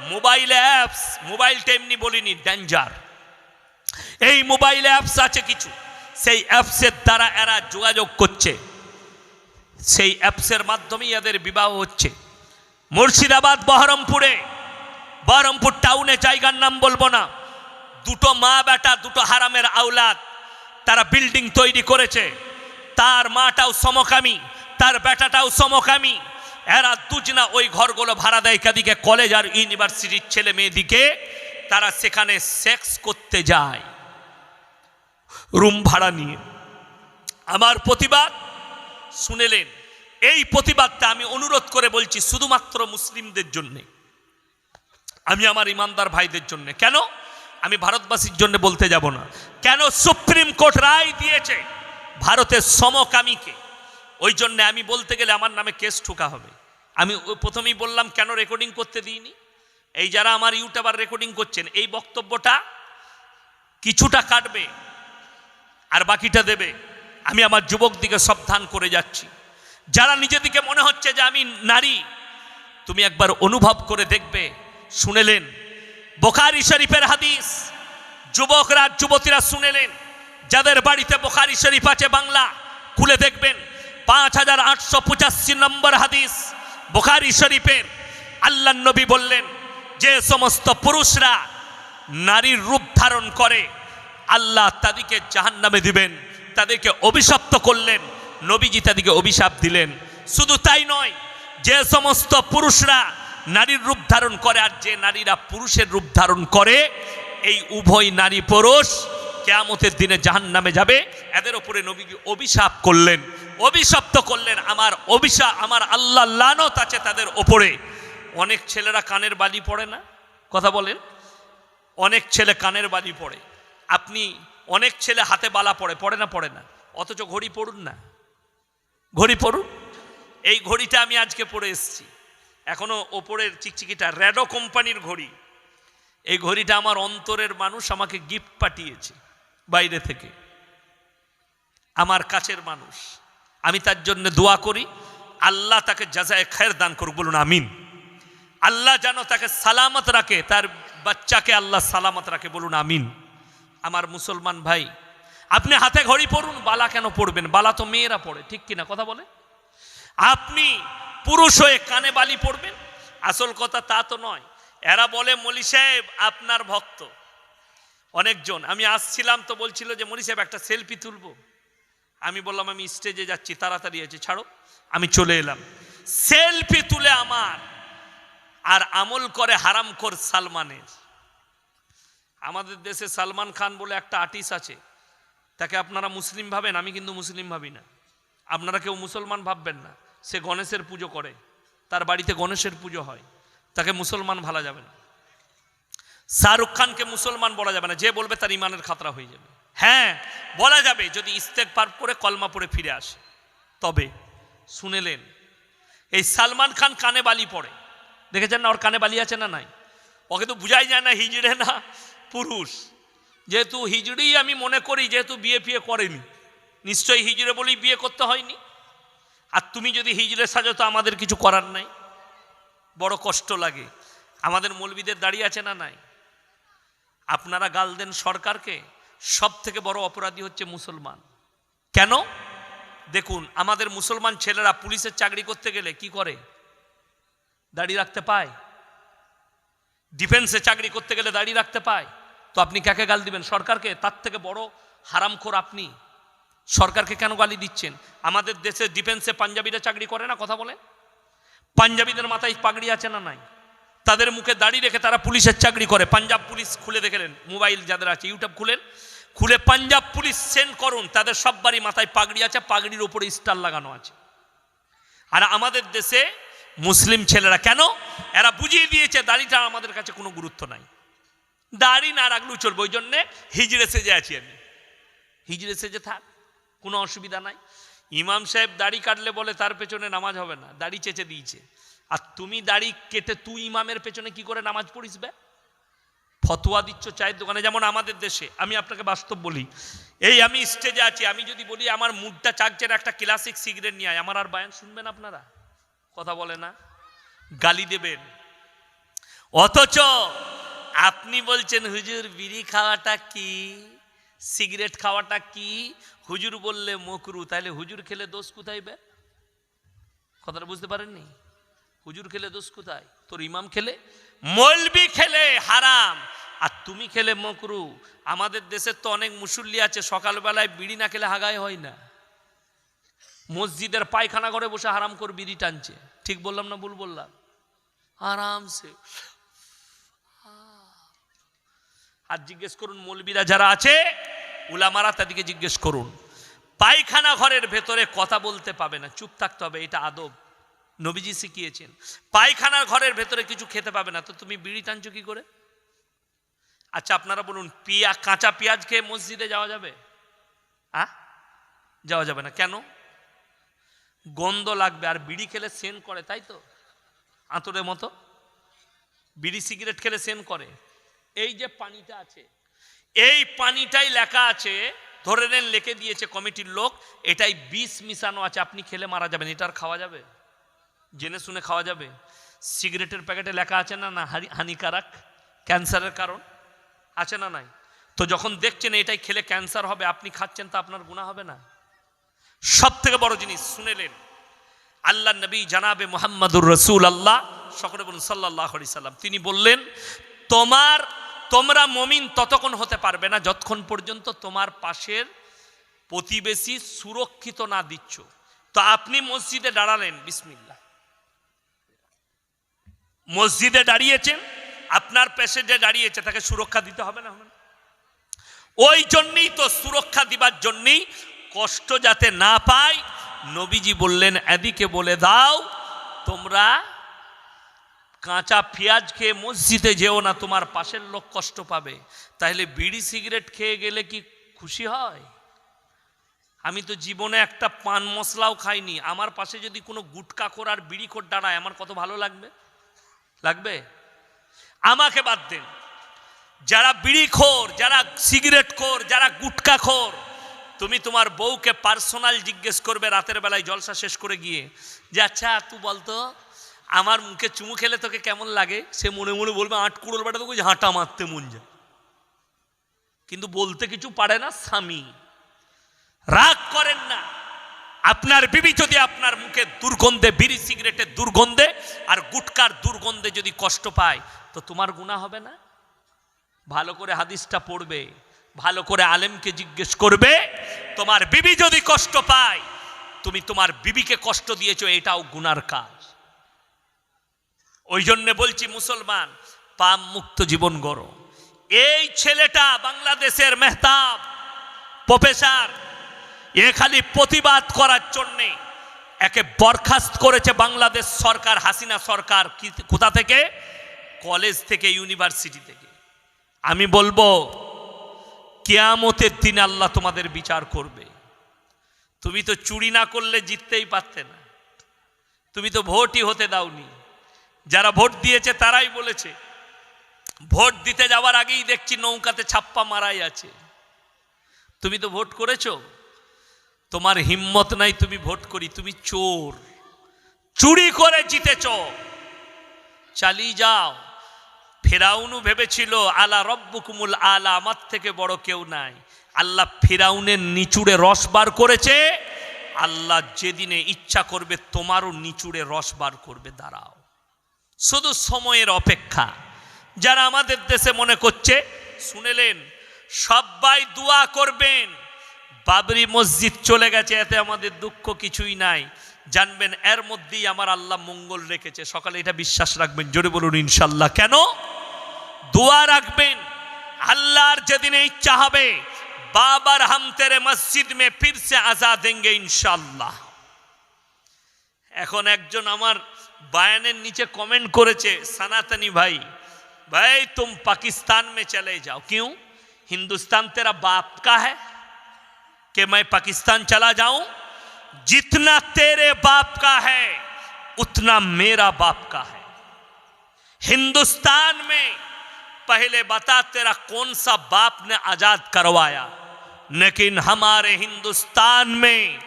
Mobile apps মোবাইলটা এমনি বলিনি ডেঞ্জার এই মোবাইল অ্যাপস আছে কিছু। সেই অ্যাপসের দ্বারা এরা যোগাযোগ করছে। সেই অ্যাপসের মাধ্যমেই এদের বিবাহ হচ্ছে। মুর্শিদাবাদ, বহরমপুরে। বহরমপুর টাউনে জায়গার নাম বলব না। দুটো মা বেটা, দুটো হারামের আওলাদ, তারা বিল্ডিং তৈরি করেছে। তার মাটাও সমকামী, তার বেটাটাও সমকামী। এরা দুজনা ওই ঘরগুলো ভাড়া দেয় কাদিকে কলেজ আর ইউনিভার্সিটির ছেলে মেয়েদিকে, তারা সেখানে সেক্স করতে যায়। রুম ভাড়া নিয়ে। আমার প্রতিবাদ, শুনেলেন। এই প্রতিবাদটা আমি অনুরোধ করে বলছি শুধুমাত্র মুসলিমদের জন্যে। আমি আমার ইমানদার ভাইদের জন্য। কেন? আমি ভারতবাসীর জন্য বলতে যাব না। কেন সুপ্রিম কোর্ট রায় দিয়েছে ভারতের সমকামীকে? ওই জন্য আমি বলতে গেলে আমার নামে কেস ঠোকা হবে। আমি প্রথমেই বললাম, কেন রেকর্ডিং করতে দিইনি? এই যারা আমার ইউটিউবার রেকর্ডিং করছেন, এই বক্তব্যটা কিছুটা কাটবে আর বাকিটা দেবে। আমি আমার যুবক দিকে সাবধান করে যাচ্ছি। যারা নিজেদিকে মনে হচ্ছে যে আমি নারী, তুমি একবার অনুভব করে দেখবে, শুনেলেন। বোখারি শরীফের হাদিস, যুবকরা, যুবতীরা শুনেলেন। যাদের বাড়িতে বোখারি শরীফ আছে, বাংলা, খুলে দেখবেন। পাঁচ হাজার আটশো পঁচাশি নম্বর হাদিস বোখারি শরীফের আল্লাহ নবী বললেন, যে সমস্ত পুরুষরা নারীর রূপ ধারণ করে, আল্লাহ তাদেরকে জাহান্নামে দিবেন, তাদেরকে অভিশপ্ত করলেন, নবীজি তাদেরকে অভিশাপ দিলেন। শুধু তাই নয়, যে সমস্ত পুরুষরা নারীর রূপ ধারণ করে আর যে নারীরা পুরুষের রূপ ধারণ করে, এই উভয় নারী পুরুষ কেয়ামতের দিনে জাহান নামে যাবে। এদের ওপরে নবীজি অভিশাপ করলেন। অভিশপ্ত করলেন আমার অভিশাপ আমার আল্লাহ লানত আছে তাদের ওপরে অনেক ছেলেরা কানের বালি পড়ে না? কথা বলেন। অনেক ছেলে কানের বালি পড়ে। আপনি অনেক ছেলে হাতে বালা পড়ে পড়ে না পড়ে না? অথচ ঘড়ি পড়ুন না? ঘড়ি পড়ুন? এই ঘড়িটা আমি আজকে পরে এসেছি। এখনও ওপরের চিকচিকিটা র্যাডো কোম্পানির ঘড়ি। এই ঘড়িটা আমার অন্তরের মানুষ আমাকে গিফট পাঠিয়েছে। বাইরে থেকে। আমার কাছের মানুষ, আমি তার জন্য দোয়া করি, আল্লাহ তাকে যাজায় খের দান করুক, বলুন আমিন। আল্লাহ যেন তাকে সালামত রাখে, তার বাচ্চাকে আল্লাহ সালামত রাখে, বলুন আমিন। আমার মুসলমান ভাই, আপনি হাতে ঘড়ি পড়ুন বালা কেন পড়বেন বালা তো মেয়েরা পড়ে, ঠিক কিনা কথা বলে? আপনি পুরুষ হয়ে কানে বালি পড়বেন? আসল কথা তা তো নয়। এরা বলে, মলি সাহেব, আপনার ভক্ত। অনেকজন। আমি আসছিলাম তো বলছিল যে মলি সাহেব, একটা সেলফি তুলবো। আমি বললাম, আমি স্টেজে যাচ্ছি, তাড়াতাড়ি আছে ছাড়ো। আমি চলে এলাম। সেলফি তুলে আমার, আর আমল করে হারাম কর সালমানের। আমাদের দেশে সালমান খান বলে একটা আর্টিস্ট আছে। তাকে আপনারা মুসলিম ভাবেন? আমি কিন্তু মুসলিম ভাবি না। আপনারা কেউ মুসলমান ভাববেন না। সে গণেশের পুজো করে। তার বাড়িতে গণেশের পুজো হয়। তাকে মুসলমান ভালা যাবে না। শাহরুখ খানকে মুসলমান বলা যাবে না, যে বলবে তার ইমানের খাতরা হয়ে যাবে। হ্যাঁ বলা যাবে যদি ইস্তেক পার করে কলমা পরে ফিরে আসে। তবে শুনেলেন এই সালমান খান কানে বালি পড়ে। দেখেছেন না ওর কানে বালি আছে না নাই? ওকে তো বুঝাই যায় না, হিজড়ে না পুরুষ। যেহেতু হিজড়ি আমি মনে করি, যেহেতু বিয়ে ফিয়ে করেনি। নিশ্চয়ই হিজড়ে বলেই বিয়ে করতে হয়নি। আর তুমি যদি হিজড়ে সাজো তো আমাদের কিছু করার নাই। বড় কষ্ট লাগে। আমাদের মৌলবিদের দাঁড়িয়ে আছে না নাই? আপনারা গাল দেন সরকারকে সব থেকে বড় অপরাধী হচ্ছে মুসলমান। কেন? দেখুন, আমাদের মুসলমান ছেলেরা পুলিশের চাকরি করতে গেলে কি করে? দাড়ি রাখতে পায়। ডিফেন্সে চাকরি করতে গেলে দাড়ি রাখতে পায়। তো আপনি কাকে গাল দিবেন? সরকারকে? তার থেকে বড় হারামখোর আপনি। সরকারকে কেন গালি দিচ্ছেন? আমাদের দেশে ডিফেন্সে পাঞ্জাবিরা চাকরি করে না? কথা বলে পাঞ্জাবিদের মাথায় পাগড়ি আছে না নাই? তাদের মুখে দাড়ি রেখে তারা পুলিশের চাকরি করে। পাঞ্জাব পুলিশ খুলে দেখলেন, মোবাইল যাদের আছে ইউটিউব খুলেন। খুলে পাঞ্জাব পুলিশ সেন্ড করুন, তাদের সব বাড়ি মাথায় পাগড়ি আছে, পাগড়ির ওপরে স্টার লাগানো আছে। আর আমাদের দেশে মুসলিম ছেলেরা কেন? এরা বুঝিয়ে দিয়েছে, দাড়িটা আমাদের কাছে কোনো গুরুত্ব নাই। দাড়ি না রাখলেও চলবে, ওই জন্যে হিজড়ে সেজে আছি আমি। হিজড়ে সেজে থাক, কোনো অসুবিধা নাই। ইমাম সাহেব দাড়ি কাটলে বলে, তার পেছনে নামাজ হবে না, দাড়ি চেঁচে দিয়েছে। আর তুমি দাড়ি কেটে তুই ইমামের পেছনে কি করে নামাজ পড়িস বে? ফতোয়া দিচ্ছ চায়ের দোকানে, যেমন আমাদের দেশে, আমি আপনাকে বাস্তব বলি, এই আমি স্টেজে আছি, আমি যদি বলি আমার মুডটা চাকচের একটা ক্লাসিক সিগারেট নিয়ে আয়, আমার আর বায়ান শুনবেন আপনারা? কথা বলে না? গালি দেবেন। অথচ আপনি বলছেন, হুজুর, বিড়ি খাওয়াটা কি? সিগারেট খাওয়াটা কি? হুজুর বললে, মকরু তাহলে হুজুর খেলে দোষ কোথায় বে? কথাটা বুঝতে পারেননি? হুজুর খেলে দোষ কোথায়? তোর ইমাম খেলে? মলবি খেলে, হারাম। আর তুমি খেলে মকরু। আমাদের দেশের তো অনেক মুসল্লি আছে, সকালবেলায় বিড়ি না খেলে হাগায় হয় না। মসজিদের পায়খানা করে বসে হারাম করে বিড়ি টানছে। ঠিক বললাম না ভুল বললাম? আরামসে আর জিজ্ঞেস করুন, মলবিরা যারা আছে, উলামারা তাদেরকে জিজ্ঞেস করুন। পায়খানা ঘরের ভেতরে কথা বলতে পাবে না, চুপ থাকতে হবে, এটা আদব। নবীজি শিখিয়েছেন। পায়খানার ঘরের ভেতরে কিছু খেতে পাবে না, তো তুমি বিড়ি টানছো কি করে? আচ্ছা আপনারা বলুন, পিয়া, কাঁচা পেঁয়াজ খেয়ে মসজিদে যাওয়া যাবে? আ? যাওয়া যাবে না, কেন? গন্ধ লাগবে, আর বিড়ি খেলে সেন করে, তাই তো? আঁতরের মতো? বিড়ি সিগারেট খেলে সেন করে। এই যে পানিটা আছে, এই পানিটাই লেখা আছে, ধরে নেন, লিখে দিয়েছে কমিটির লোক, এটাই বিষ মিশানো আছে, আপনি খেলে মারা যাবেন, এটা আর খাওয়া যাবে? জেনে শুনে খাওয়া যাবে। সিগারেটের প্যাকেটে লেখা আছে না না হানিকারক, ক্যান্সারের কারণ? আছে না নাই? তো যখন দেখছেন এটাই খেলে ক্যান্সার হবে, আপনি খাচ্ছেন তা আপনার গুণা হবে না। সব থেকে বড় জিনিস শুনেলেন আল্লাহ নবী জানাবে মোহাম্মদুর রসুল আল্লাহ সকলে বলুন সাল্লাহ সাল্লাম। তিনি বললেন, তোমার, তোমরা মমিন ততক্ষণ হতে পারবে না যতক্ষণ পর্যন্ত তোমার পাশের প্রতিবেশী সুরক্ষিত না দিচ্ছ। তো আপনি মসজিদে দাঁড়ালেন বিসমিল্লা মসজিদে দাঁড়িয়েছেন, আপনার পেশে যে দাঁড়িয়েছে, তাকে সুরক্ষা দিতে হবে না ওই জন্যই তো সুরক্ষা দিবার জন্যই কষ্ট যাতে না পায় নবীজি বললেন, এদিকে বলে দাও, তোমরা কাঁচা পেঁয়াজ খেয়ে মসজিদে যেও না, তোমার পাশের লোক কষ্ট পাবে। তাহলে বিড়ি সিগারেট খেয়ে গেলে কি খুশি হয়? আমি তো জীবনে একটা পান মশলাও খাইনি। আমার পাশে যদি কোনো গুটকা খোর আর বিড়ি খোর দাঁড়ায়, আমার কত ভালো লাগবে? লাগবে? আমাকে বাদ দেন। যারা বিড়ি খোর, যারা সিগারেট খোর, যারা গুটকা খোর, তুমি তোমার বউকে পার্সোনাল জিজ্ঞেস করবে রাতের বেলায় জলসা শেষ করে গিয়ে যে আচ্ছা তুই বলতো, আমার মুখে চুমু খেলে তোকে কেমন লাগে? সে মনে মনে বলবে, আট কুড়োর বেটা তোকে ঝাঁটা মারতে মন যায়। কিন্তু বলতে কিছু পারে না স্বামী। রাগ করেন না। আপনার বিবি যদি আপনার মুখে দুর্গন্ধে, বিড়ি সিগারেটের দুর্গন্ধে আর গুটকার দুর্গন্ধে যদি কষ্ট পায়, তো তোমার গুণা হবে না? ভালো করে হাদিসটা পড়বে, ভালো করে আলেমকে জিজ্ঞেস করবে, তোমার বিবি যদি কষ্ট পায়, তুমি তোমার বিবিকে কষ্ট দিয়েছ, এটাও গুনার কাজ। ওই জন্যে বলছি মুসলমান পাম মুক্ত জীবন গড়ো। এই ছেলেটা বাংলাদেশের মেহতাব, প্রফেসর এ খালি প্রতিবাদ করার জন্যে একে বরখাস্ত করেছে বাংলাদেশ সরকার, হাসিনা সরকার কোথা থেকে? কলেজ থেকে, ইউনিভার্সিটি থেকে। আমি বলব, কেয়ামতের দিন আল্লাহ তোমাদের বিচার করবে। তুমি তো চুরি না করলে জিততেই পারতে না। তুমি তো ভোটই হতে দাওনি। যারা ভোট দিয়েছে তারাই বলেছে, ভোট দিতে যাওয়ার আগেই দেখছি নৌকাতে ছাপ্পা মারাই আছে। তুমি তো ভোট করেছ? তোমার হিম্মত নাই তুমি ভোট করি, তুমি চোর। চুরি করে জিতেছ। চালিয়ে যাও। ফেরাউনু ভেবেছিল, আলা রব্বুকুমুল আলা আমার থেকে বড় কেউ নাই। আল্লাহ ফেরাউনের নিচুড়ে রস বার করেছে। আল্লাহ যেদিনে ইচ্ছা করবে, তোমারও নিচুড়ে রস বার করবে। দাঁড়াও। শুধু সময়ের অপেক্ষা। যারা আমাদের দেশে মনে করছে, শুনেলেন, সবাই দোয়া করবেন। বাবরি মসজিদ চলে গেছে, এতে আমাদের দুঃখ কিছুই নাই। জানবেন, এর মধ্যেই আমার আল্লাহ মঙ্গল রেখেছে। সকালে এটা বিশ্বাস রাখবেন, জোরে বলুন ইনশাল্লাহ। কেন? দোয়া রাখবেন, আল্লাহর যেদিন ইচ্ছা হবে, বাবার হাম তেরে মসজিদ মে ফিরসে আজা দেঙ্গে ইনশাল্লাহ। এখন একজন আমার বায়ানের নিচে কমেন্ট করেছে, সনাতনী ভাই ভাই, তুম পাকিস্তান মে চলে যাও। কেউ? হিন্দুস্তান তেরা বাপ কা হ্যা कि मैं पाकिस्तान चला जाऊँ, जितना तेरे बाप का है, उतना मेरा बाप का है। हिंदुस्तान में पहले बता तेरा कौन सा बाप ने आज़ाद करवाया, लेकिन हमारे हिंदुस्तान में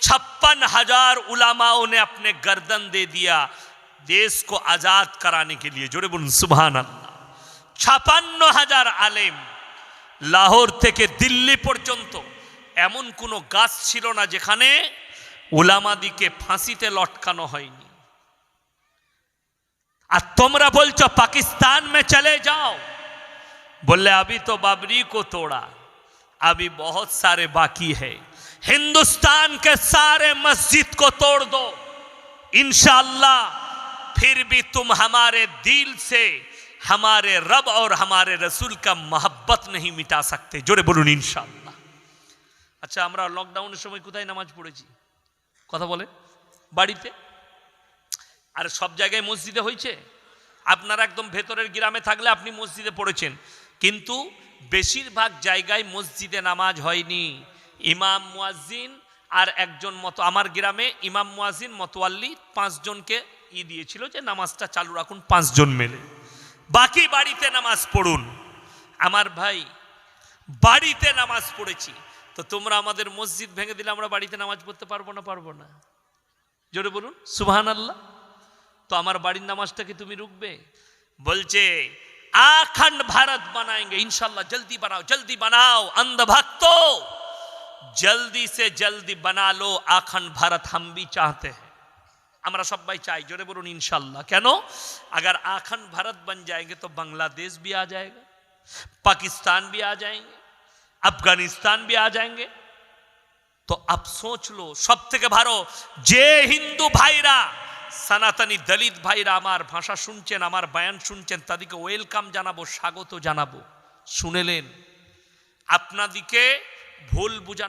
छप्पन हज़ार उलामाओं ने अपने गर्दन दे दिया देश को आज़ाद कराने के लिए। जुड़े बोल सुबह अल्लाह छप्पन हज़ार आलिम लाहौर थे के दिल्ली पर्यतों এমন কোনো গাছ ছিল না যেখানে উলামাদিকে ফাঁসিতে লটকানো হয়নি আর তোমরা বলছো পাকিস্তান মে চলে যাও बोले अभी तो बाबरी को तोड़ा अभी बहुत सारे बाकी है हिंदुस्तान के सारे मस्जिद को तोड़ दो इंशाल्लाह फिर भी तुम हमारे दिल से हमारे रब और हमारे रसूल का मोहब्बत नहीं मिटा सकते जोरे बोलून ইনশাআল্লাহ আচ্ছা আমরা লকডাউনের সময় কোথায় নামাজ পড়েছি? কথা বলে বাড়িতে? আর, সব জায়গায় মসজিদে হয়েছে? আপনারা একদম ভেতরের গ্রামে থাকলে আপনি মসজিদে পড়েছেন। কিন্তু বেশিরভাগ জায়গায় মসজিদে নামাজ হয়নি। ইমাম মুয়াজ্জিন আর একজন মতো, আমার গ্রামে ইমাম মুয়াজ্জিন মতোয়াল্লি পাঁচজনকে ই দিয়েছিল যে নামাজটা চালু রাখুন, পাঁচজন মেলে। বাকি বাড়িতে নামাজ পড়ুন। আমার ভাই, বাড়িতে নামাজ পড়েছি। তো তোমরা আমাদের মসজিদ ভেঙে দিলে আমরা বাড়িতে নামাজ পড়তে পারব না পারব না। জোরে বলুন সুবাহান আল্লাহ তো আমার বাড়ির নামাজটা কি তুমি রুকবে বলছে আখণ্ড ভারত বানায়েঙ্গে ইনশাল্লাহ জলদি বানাও জলদি বানাও, অন্ধভক্ত। জলদি সে জলদি বানা লো আখণ্ড ভারত হাম চাহতে হ্যাঁ আমরা সবাই চাই, জোরে বলুন ইনশাল্লাহ কেন? अगर আখণ্ড ভারত বন যায় তো বাংলাদেশ বি আ যায় পাকিস্তান বি আ যায় अफगानिस्तान भी आ जाएंगे তো আপ সোচ লো সব থেকে ভালো যে হিন্দু ভাইরা সনাতনী দলিত ভাইরা আমার ভাষা শুনছেন আমার বয়ান শুনছেন তাদেরকে ওয়েলকাম জানাবো স্বাগত জানাবো শুনেলেন আপনাদিকে ভুল বুঝানো